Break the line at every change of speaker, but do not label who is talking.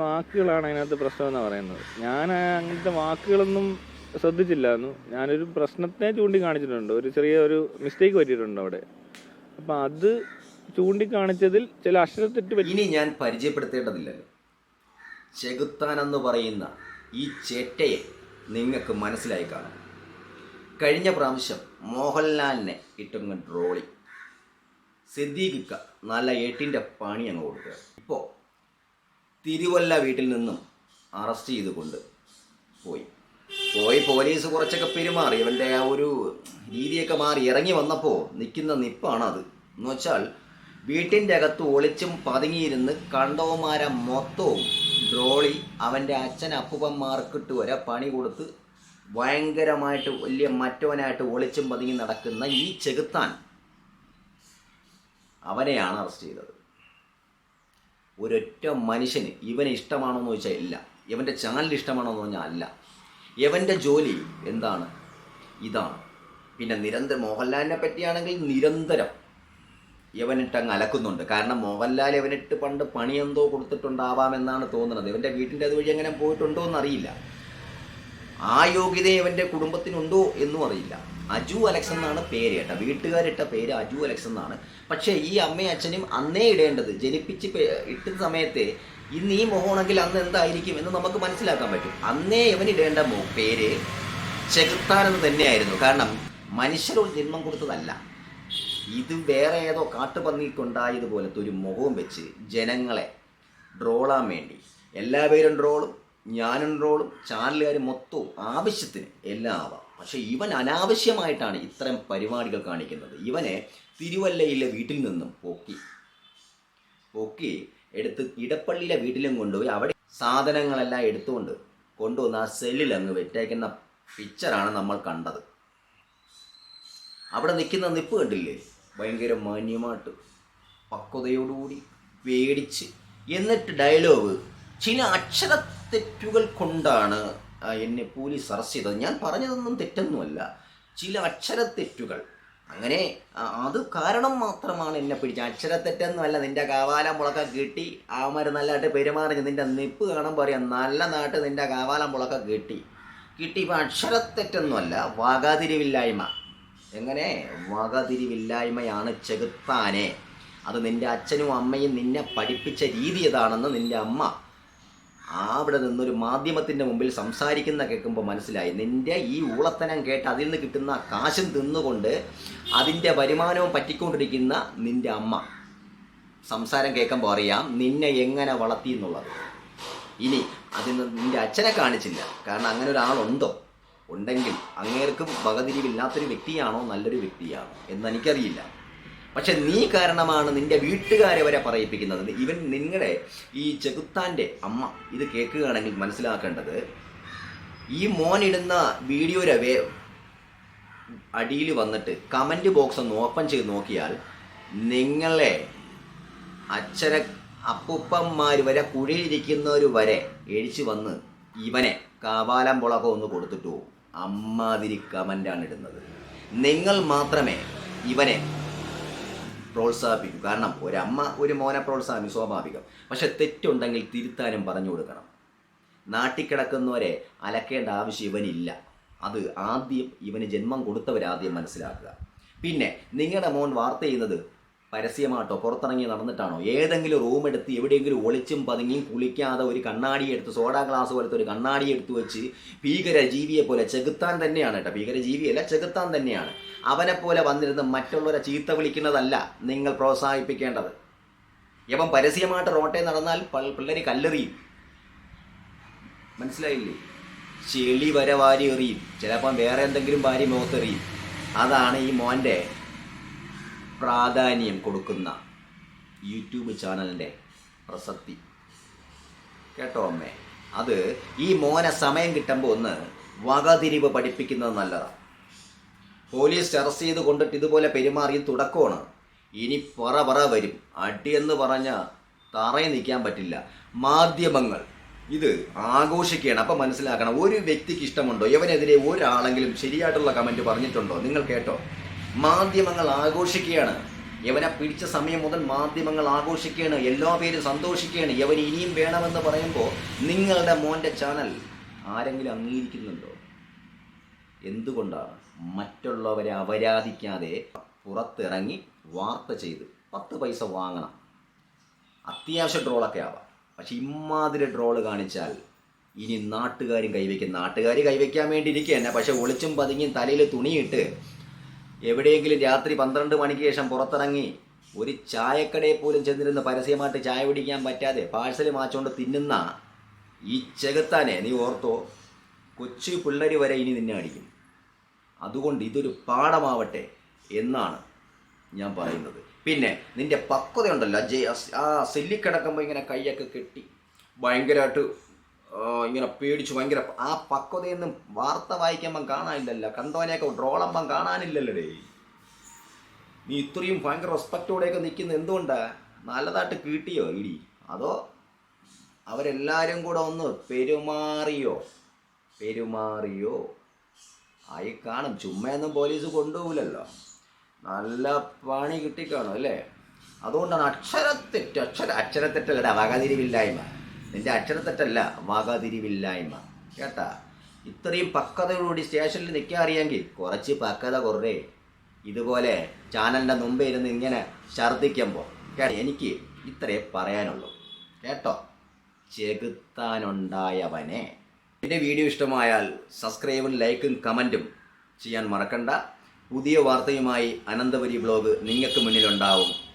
വാക്കുകളാണ് അതിനകത്ത് പ്രശ്നം എന്ന് പറയുന്നത്. ഞാൻ അങ്ങനത്തെ വാക്കുകളൊന്നും ശ്രദ്ധിച്ചില്ലായിരുന്നു. ഞാനൊരു പ്രശ്നത്തെ ചൂണ്ടിക്കാണിച്ചിട്ടുണ്ട്. ഒരു ചെറിയ ഒരു മിസ്റ്റേക്ക് പറ്റിയിട്ടുണ്ട് അവിടെ. അപ്പം അത് ചൂണ്ടിക്കാണിച്ചതിൽ ചില അക്ഷരത്തെറ്റ്
ഇനി ഞാൻ പരിചയപ്പെടുത്തേണ്ടതില്ലല്ലോ. ചെകുത്താൻ എന്ന് പറയുന്ന ഈ ചേട്ടയെ നിങ്ങൾക്ക് മനസ്സിലായി കാണും. കഴിഞ്ഞ പ്രാവശ്യം മോഹൻലാലിനെ ഇട്ടങ്ങ് ഡ്രോളി സിദ്ദീഖിക്ക നല്ല എട്ടിന്റെ പണി അങ്ങ് കൊടുക്കുക. ഇപ്പോൾ തിരുവല്ല വീട്ടിൽ നിന്നും അറസ്റ്റ് ചെയ്തുകൊണ്ട് പോയി. പോയി പോലീസ് കുറച്ചൊക്കെ പെരുമാറി. അവന്റെ ആ ഒരു രീതിയൊക്കെ മാറി. ഇറങ്ങി വന്നപ്പോൾ നിൽക്കുന്ന നിപ്പാണ് അത് എന്ന് വെച്ചാൽ വീട്ടിന്റെ അകത്ത് ഒളിച്ചും പതുങ്ങിയിരുന്ന് കണ്ടവന്മാരെ മൊത്തവും ഡ്രോളി അവന്റെ അച്ഛൻ അപ്പുപ്പന്മാർക്കിട്ട് വരെ പണി കൊടുത്ത് ഭയങ്കരമായിട്ട് വലിയ മറ്റവനായിട്ട് ഒളിച്ചും പതുങ്ങി നടക്കുന്ന ഈ ചെകുത്താൻ അവനെയാണ് അറസ്റ്റ് ചെയ്തത്. ഒരൊറ്റ മനുഷ്യന് ഇവനെ ഇഷ്ടമാണോ എന്ന് ചോദിച്ചാൽ ഇല്ല. ഇവന്റെ ചാനൽ ഇഷ്ടമാണോ എന്ന് പറഞ്ഞാൽ അല്ല. ഇവന്റെ ജോലി എന്താണ്? ഇതാണ്. പിന്നെ നിരന്തരം മോഹൻലാലിനെ പറ്റിയാണെങ്കിൽ നിരന്തരം ഇവനിട്ട് അങ്ങ് അലക്കുന്നുണ്ട്. കാരണം മോഹൻലാൽ ഇവനിട്ട് പണ്ട് പണി എന്തോ കൊടുത്തിട്ടുണ്ടാവാമെന്നാണ് തോന്നുന്നത്. ഇവന്റെ വീട്ടിന്റെ അതുവഴി എങ്ങനെ പോയിട്ടുണ്ടോ എന്നറിയില്ല ആ യോഗ്യത ഇവന്റെ കുടുംബത്തിനുണ്ടോ എന്നും അറിയില്ല. അജു അലക്സ് എന്നാണ് പേര് കേട്ടോ. വീട്ടുകാരിട്ട പേര് അജു അലക്സ് എന്നാണ്. പക്ഷേ ഈ അമ്മയും അച്ഛനും അന്നേ ഇടേണ്ടത് ജനിപ്പിച്ച് ഇട്ട സമയത്തെ ഇന്ന് ഈ മുഖമാണെങ്കിൽ അന്ന് എന്തായിരിക്കും എന്ന് നമുക്ക് മനസ്സിലാക്കാൻ പറ്റും. അന്നേ ഇവൻ ഇടേണ്ട പേര് ചെകുത്താൻ എന്ന് തന്നെയായിരുന്നു. കാരണം മനുഷ്യരോട് ജന്മം കൊടുത്തതല്ല. ഇത് വേറെ ഏതോ കാട്ടുപന്നിക്കുണ്ടായതുപോലത്തെ ഒരു മുഖവും വെച്ച് ജനങ്ങളെ ഡ്രോളാൻ വേണ്ടി. എല്ലാ പേരും ഡ്രോളും ഞാനും ഡ്രോളും ചാനലുകാർ മൊത്തവും ആവശ്യത്തിന് എല്ലാം ആവാം പക്ഷെ ഇവൻ അനാവശ്യമായിട്ടാണ് ഇത്തരം പരിപാടികൾ കാണിക്കുന്നത്. ഇവനെ തിരുവല്ലയിലെ വീട്ടിൽ നിന്നും പൊക്കി പൊക്കി എടുത്ത് ഇടപ്പള്ളിയിലെ വീട്ടിലും കൊണ്ടുപോയി അവിടെ സാധനങ്ങളെല്ലാം എടുത്തുകൊണ്ട് കൊണ്ടുവന്ന് ആ സെല്ലിൽ അങ്ങ് വെറ്റേക്കുന്ന പിക്ചറാണ് നമ്മൾ കണ്ടത്. അവിടെ നിൽക്കുന്ന നിപ്പ് കണ്ടില്ലേ? ഭയങ്കര മാന്യമായിട്ട് പക്വതയോടുകൂടി പേടിച്ച്. എന്നിട്ട് ഡയലോഗ് ചില അക്ഷരത്തെറ്റുകൾ കൊണ്ടാണ് ആ, എന്നെ പോലീസ് അറസ്റ്റ് ചെയ്തത്. ഞാൻ പറഞ്ഞതൊന്നും തെറ്റൊന്നുമല്ല. ചില അക്ഷരത്തെറ്റുകൾ. അങ്ങനെ അത് കാരണം മാത്രമാണ് എന്നെ പിടിച്ച അക്ഷരത്തെറ്റൊന്നുമല്ല. നിന്റെ കാവാലം മുളക്ക കിട്ടി ആമാര് നല്ലതായിട്ട് പെരുമാറി നിന്റെ നിപ്പ് കാണാൻ പറയാം നല്ല നാട്ട് നിന്റെ കാവാലം മുളക്ക കിട്ടി. കിട്ടി ഇപ്പം അക്ഷരത്തെറ്റൊന്നുമല്ല വാകാതിരിവില്ലായ്മ. എങ്ങനെ? വകതിരിവില്ലായ്മയാണ് ചെകുത്താനെ. അത് നിന്റെ അച്ഛനും അമ്മയും നിന്നെ പഠിപ്പിച്ച രീതി ഏതാണെന്ന് നിന്റെ അമ്മ അവിടെ നിന്നൊരു മാധ്യമത്തിന്റെ മുമ്പിൽ സംസാരിക്കുന്ന കേൾക്കുമ്പോൾ മനസ്സിലായി നിന്റെ ഈ ഊളത്തനം കേട്ട് അതിൽ നിന്ന് കിട്ടുന്ന കാശും തിന്നുകൊണ്ട് അതിന്റെ വരുമാനവും പറ്റിക്കൊണ്ടിരിക്കുന്ന നിന്റെ അമ്മ. സംസാരം കേൾക്കുമ്പോൾ അറിയാം നിന്നെ എങ്ങനെ വളർത്തി എന്നുള്ളത്. ഇനി അതിന് നിന്റെ അച്ഛനെ കാണിച്ചില്ല. കാരണം അങ്ങനെ ഒരാളുണ്ടോ? ഉണ്ടെങ്കിൽ അങ്ങേർക്കും വകതിരിവില്ലാത്തൊരു വ്യക്തിയാണോ? നല്ലൊരു വ്യക്തിയാണോ? എന്ന് എനിക്കറിയില്ല. പക്ഷെ നീ കാരണമാണ് നിന്റെ വീട്ടുകാരെ വരെ പറയിപ്പിക്കുന്നത്. ഇവൻ നിങ്ങളുടെ ഈ ചെകുത്താന്റെ അമ്മ ഇത് കേൾക്കുകയാണെങ്കിൽ മനസ്സിലാക്കേണ്ടത് ഈ മോനിടുന്ന വീഡിയോ വേ അടിയിൽ വന്നിട്ട് കമന്റ് ബോക്സ് ഒന്ന് ഓപ്പൺ ചെയ്ത് നോക്കിയാൽ നിങ്ങളെ അച്ഛന അപ്പുപ്പന്മാർ വരെ കുഴിയിലിരിക്കുന്നവർ വരെ എഴിച്ചു വന്ന് ഇവനെ കാവാലം പുളകം ഒന്ന് കൊടുത്തിട്ടു. അമ്മാതിരി കമന്റാണ് ഇടുന്നത്. നിങ്ങൾ മാത്രമേ ഇവനെ പ്രോത്സാഹിപ്പിക്കൂ. കാരണം ഒരമ്മ ഒരു മോനെ പ്രോത്സാഹിപ്പിക്കും സ്വാഭാവികം. പക്ഷെ തെറ്റുണ്ടെങ്കിൽ തിരുത്താനും പറഞ്ഞു കൊടുക്കണം. നാട്ടിൽ കിടക്കുന്നവരെ അലക്കേണ്ട ആവശ്യം ഇവനില്ല. അത് ആദ്യം ഇവന് ജന്മം കൊടുത്തവരാദ്യം മനസ്സിലാക്കുക. പിന്നെ നിങ്ങളുടെ മോൻ വാർത്ത ചെയ്യുന്നത് പരസ്യമായിട്ടോ പുറത്തിറങ്ങി നടന്നിട്ടാണോ? ഏതെങ്കിലും റൂം എടുത്ത് എവിടെയെങ്കിലും ഒളിച്ചും പതുങ്ങിയും കുളിക്കാതെ ഒരു കണ്ണാടി എടുത്ത് സോഡാ ഗ്ലാസ് പോലത്തെ ഒരു കണ്ണാടി എടുത്ത് വെച്ച് ഭീകര ജീവിയെ പോലെ ചെകുത്താൻ തന്നെയാണ് കേട്ടോ. ഭീകര ജീവിയല്ല ചെകുത്താൻ തന്നെയാണ്. അവനെ പോലെ വന്നിരുന്ന് മറ്റുള്ളവരെ ചീത്ത വിളിക്കുന്നതല്ല നിങ്ങൾ പ്രോത്സാഹിപ്പിക്കേണ്ടത്. ഇവൻ പരസ്യമായിട്ട് റോട്ടേ നടന്നാൽ പിള്ളേർ കല്ലെറിയും. മനസ്സിലായില്ലേ? ചെളി വരെ വാരി എറിയും. ചിലപ്പം വേറെ എന്തെങ്കിലും വാരി മുഖത്തെറിയും. അതാണ് ഈ മോന്റെ പ്രാധാന്യം കൊടുക്കുന്ന യൂട്യൂബ് ചാനലിന്റെ പ്രസക്തി. കേട്ടോ അമ്മേ? അത് ഈ മോനെ സമയം കിട്ടുമ്പോൾ ഒന്ന് വകതിരിവ് പഠിപ്പിക്കുന്നത് നല്ലതാണ് പോലീസ് അറസ്റ്റ് ചെയ്ത് കൊണ്ടിട്ട് ഇതുപോലെ പെരുമാറിയ തുടക്കമാണ്. ഇനി പറ പറ വരും. അടിയെന്ന് പറഞ്ഞ തറയിൽ നിൽക്കാൻ പറ്റില്ല. മാധ്യമങ്ങൾ. ഇത് ആഘോഷിക്കുകയാണ്. അപ്പം മനസ്സിലാക്കണം ഒരു വ്യക്തിക്ക് ഇഷ്ടമുണ്ടോ? ഇവനെതിരെ ഒരാളെങ്കിലും ശരിയായിട്ടുള്ള കമന്റ് പറഞ്ഞിട്ടുണ്ടോ? നിങ്ങൾ കേട്ടോ. മാധ്യമങ്ങൾ ആഘോഷിക്കുകയാണ്. യവനെ പിടിച്ച സമയം മുതൽ മാധ്യമങ്ങൾ ആഘോഷിക്കുകയാണ്. എല്ലാ പേരും സന്തോഷിക്കുകയാണ്. യവൻ ഇനിയും വേണമെന്ന് പറയുമ്പോൾ നിങ്ങളുടെ മോന്റെ ചാനൽ ആരെങ്കിലും അംഗീകരിക്കുന്നുണ്ടോ? എന്തുകൊണ്ടാണ് മറ്റുള്ളവരെ അപരാധിക്കാതെ പുറത്തിറങ്ങി വാർത്ത ചെയ്ത് പത്ത് പൈസ വാങ്ങണം? അത്യാവശ്യം ട്രോളൊക്കെ ആവാം. പക്ഷെ ഇമാതിരി ട്രോൾ കാണിച്ചാൽ ഇനി നാട്ടുകാരും കൈവയ്ക്കും. നാട്ടുകാർ കൈവയ്ക്കാൻ വേണ്ടി ഇരിക്കുക തന്നെ പക്ഷെ ഒളിച്ചും പതുങ്ങിയും തലയിൽ തുണിയിട്ട് എവിടെയെങ്കിലും രാത്രി പന്ത്രണ്ട് മണിക്ക് ശേഷം പുറത്തിറങ്ങി ഒരു ചായക്കടയിൽ പോലും ചെന്നിരുന്ന് പരസ്യമായിട്ട് ചായ പിടിക്കാൻ പറ്റാതെ പാഴ്സൽ മാച്ചുകൊണ്ട് തിന്നുന്ന ഈ ചെകുത്താനെ നീ ഓർത്തോ? കൊച്ചു പിള്ളേർ വരെ ഇനി നിന്നെ അടിക്കും. അതുകൊണ്ട് ഇതൊരു പാഠമാവട്ടെ എന്നാണ് ഞാൻ പറയുന്നത്. പിന്നെ നിന്റെ പക്വതയുണ്ടല്ലോ ജയ ആ സെല്ലി കിടക്കുമ്പോൾ ഇങ്ങനെ കൈയൊക്കെ കെട്ടി. ഭയങ്കരമായിട്ട് ഇങ്ങനെ പേടിച്ച് ഭയങ്കര ആ പക്വതയൊന്നും വാർത്ത വായിക്കുമ്പം കാണാനില്ലല്ലോ. കണ്ടവനെയൊക്കെ ഡ്രോളമ്പം കാണാനില്ലല്ലേ നീ ഇത്രയും ഭയങ്കര റെസ്പെക്റ്റോടെയൊക്കെ നിൽക്കുന്നത് എന്തുകൊണ്ടാണ് നല്ലതായിട്ട് കിട്ടിയോ ഇടി? അതോ അവരെല്ലാവരും കൂടെ ഒന്ന് പെരുമാറിയോ? പെരുമാറിയോ? ആയി കാണും. ചുമ്മയൊന്നും പോലീസ് കൊണ്ടുപോകില്ലല്ലോ നല്ല പണി കിട്ടിക്കാണും അല്ലേ? അതുകൊണ്ടാണ് അക്ഷരത്തെറ്റ് അക്ഷര അക്ഷരത്തെറ്റല്ലേ വകതിരിവില്ലായ്മ. നിന്റെ അക്ഷരത്തെറ്റല്ല വാകാതിരിവില്ലായ്മ. കേട്ടാ? ഇത്രയും പക്വതയോടുകൂടി സ്റ്റേഷനിൽ നിൽക്കാൻ അറിയാമെങ്കിൽ കുറച്ച് പക്വത കുറേ. ഇതുപോലെ ചാനലിന്റെ മുമ്പേ ഇരുന്ന് ഇങ്ങനെ ഛർദ്ദിക്കുമ്പോൾ കേട്ടോ? എനിക്ക് ഇത്രേ പറയാനുള്ളൂ. കേട്ടോ? ചെകുത്താനുണ്ടായവനെ. എന്റെ വീഡിയോ ഇഷ്ടമായാൽ സബ്സ്ക്രൈബും ലൈക്കും കമന്റും ചെയ്യാൻ മറക്കണ്ട. പുതിയ വാർത്തയുമായി അനന്തപുരി ബ്ലോഗ് നിങ്ങൾക്ക് മുന്നിലുണ്ടാവും.